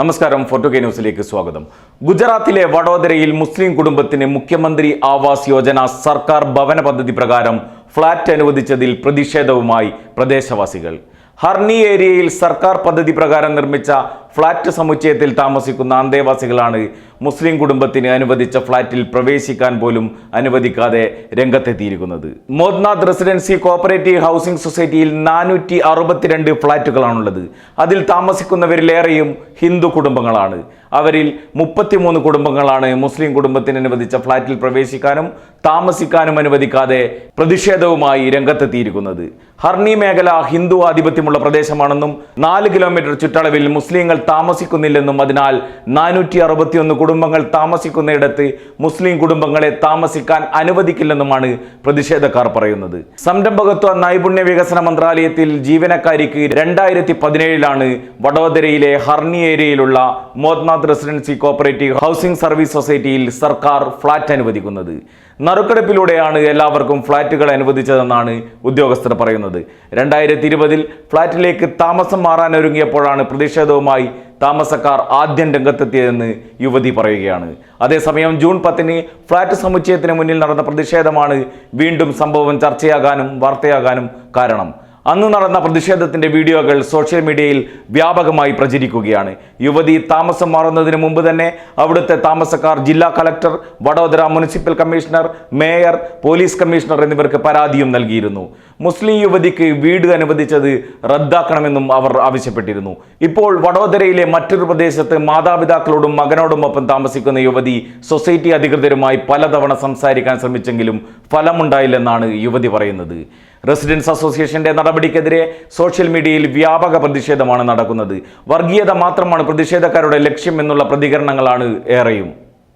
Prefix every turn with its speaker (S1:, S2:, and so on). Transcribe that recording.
S1: നമസ്കാരം photo K ന്യൂസിലേക്ക് സ്വാഗതം. ഗുജറാത്തിലെ വഡോദരയിൽ മുസ്ലിം കുടുംബത്തിന് മുഖ്യമന്ത്രി ആവാസ് യോജന സർക്കാർ ഭവന പദ്ധതി പ്രകാരം ഫ്ളാറ്റ് അനുവദിച്ചതിൽ പ്രതിഷേധവുമായി പ്രദേശവാസികൾ. ഹർണി ഏരിയയിൽ സർക്കാർ പദ്ധതി പ്രകാരം നിർമ്മിച്ച ഫ്ളാറ്റ് സമുച്ചയത്തിൽ താമസിക്കുന്ന അന്തേവാസികളാണ് മുസ്ലിം കുടുംബത്തിന് അനുവദിച്ച ഫ്ളാറ്റിൽ പ്രവേശിക്കാൻ പോലും അനുവദിക്കാതെ രംഗത്തെത്തിയിരിക്കുന്നത്. മോദ്നാഥ് റെസിഡൻസി കോപ്പറേറ്റീവ് ഹൗസിംഗ് സൊസൈറ്റിയിൽ നാനൂറ്റി അറുപത്തിരണ്ട് ഫ്ളാറ്റുകളാണുള്ളത്. അതിൽ താമസിക്കുന്നവരിലേറെയും ഹിന്ദു കുടുംബങ്ങളാണ്. അവരിൽ മുപ്പത്തിമൂന്ന് കുടുംബങ്ങളാണ് മുസ്ലിം കുടുംബത്തിന് അനുവദിച്ച ഫ്ളാറ്റിൽ പ്രവേശിക്കാനും താമസിക്കാനും അനുവദിക്കാതെ പ്രതിഷേധവുമായി രംഗത്തെത്തിയിരിക്കുന്നത്. ഹർണി മേഖല ഹിന്ദു ആധിപത്യമുള്ള പ്രദേശമാണെന്നും നാല് കിലോമീറ്റർ ചുറ്റളവിൽ മുസ്ലിങ്ങൾ താമസിക്കുന്നില്ലെന്നും അതിനാൽ നാനൂറ്റി അറുപത്തിയൊന്ന് കുടുംബങ്ങൾ താമസിക്കുന്നിടത്ത് മുസ്ലിം കുടുംബങ്ങളെ താമസിക്കാൻ അനുവദിക്കില്ലെന്നുമാണ് പ്രതിഷേധക്കാർ പറയുന്നത്. സംരംഭകത്വ നൈപുണ്യ വികസന മന്ത്രാലയത്തിൽ ജീവനക്കാരിക്ക് രണ്ടായിരത്തി പതിനേഴിലാണ് വഡോദരയിലെ ഹർണി ഏരിയയിലുള്ള Modnath residency cooperative housing service സൊസൈറ്റിയിൽ സർക്കാർ ഫ്ളാറ്റ് അനുവദിക്കുന്നത്. നറുക്കെടുപ്പിലൂടെയാണ് എല്ലാവർക്കും ഫ്ളാറ്റുകൾ അനുവദിച്ചതെന്നാണ് ഉദ്യോഗസ്ഥർ പറയുന്നത്. രണ്ടായിരത്തി ഇരുപതിൽ ഫ്ളാറ്റിലേക്ക് താമസം മാറാൻ ഒരുങ്ങിയപ്പോഴാണ് പ്രതിഷേധവുമായി താമസക്കാർ ആദ്യം രംഗത്തെത്തിയതെന്ന് യുവതി പറയുകയാണ്. അതേസമയം ജൂൺ പത്തിന് ഫ്ളാറ്റ് സമുച്ചയത്തിന് മുന്നിൽ നടന്ന പ്രതിഷേധമാണ് വീണ്ടും സംഭവം ചർച്ചയാകാനും വാർത്തയാകാനും കാരണം. അന്ന് നടന്ന പ്രതിഷേധത്തിന്റെ വീഡിയോകൾ സോഷ്യൽ മീഡിയയിൽ വ്യാപകമായി പ്രചരിക്കുകയാണ്. യുവതി താമസം മാറുന്നതിന് മുമ്പ് തന്നെ അവിടുത്തെ താമസക്കാർ ജില്ലാ collector Vadodara municipal commissioner mayor police commissioner എന്നിവർക്ക് പരാതിയും നൽകിയിരുന്നു. മുസ്ലിം യുവതിക്ക് വീട് അനുവദിച്ചത് റദ്ദാക്കണമെന്നും അവർ ആവശ്യപ്പെട്ടിരുന്നു. ഇപ്പോൾ വഡോദരയിലെ മറ്റൊരു പ്രദേശത്ത് മാതാപിതാക്കളോടും മകനോടുമൊപ്പം താമസിക്കുന്ന യുവതി സൊസൈറ്റി അധികൃതരുമായി പലതവണ സംസാരിക്കാൻ ശ്രമിച്ചെങ്കിലും ഫലമുണ്ടായില്ലെന്നാണ് യുവതി പറയുന്നത്. റെസിഡൻസ് അസോസിയേഷന്റെ നടപടിക്കെതിരെ സോഷ്യൽ മീഡിയയിൽ വ്യാപക പ്രതിഷേധമാണ് നടക്കുന്നത്. വർഗീയത മാത്രമാണ് പ്രതിഷേധക്കാരുടെ ലക്ഷ്യം എന്നുള്ള പ്രതികരണങ്ങളാണ് ഏറെയും.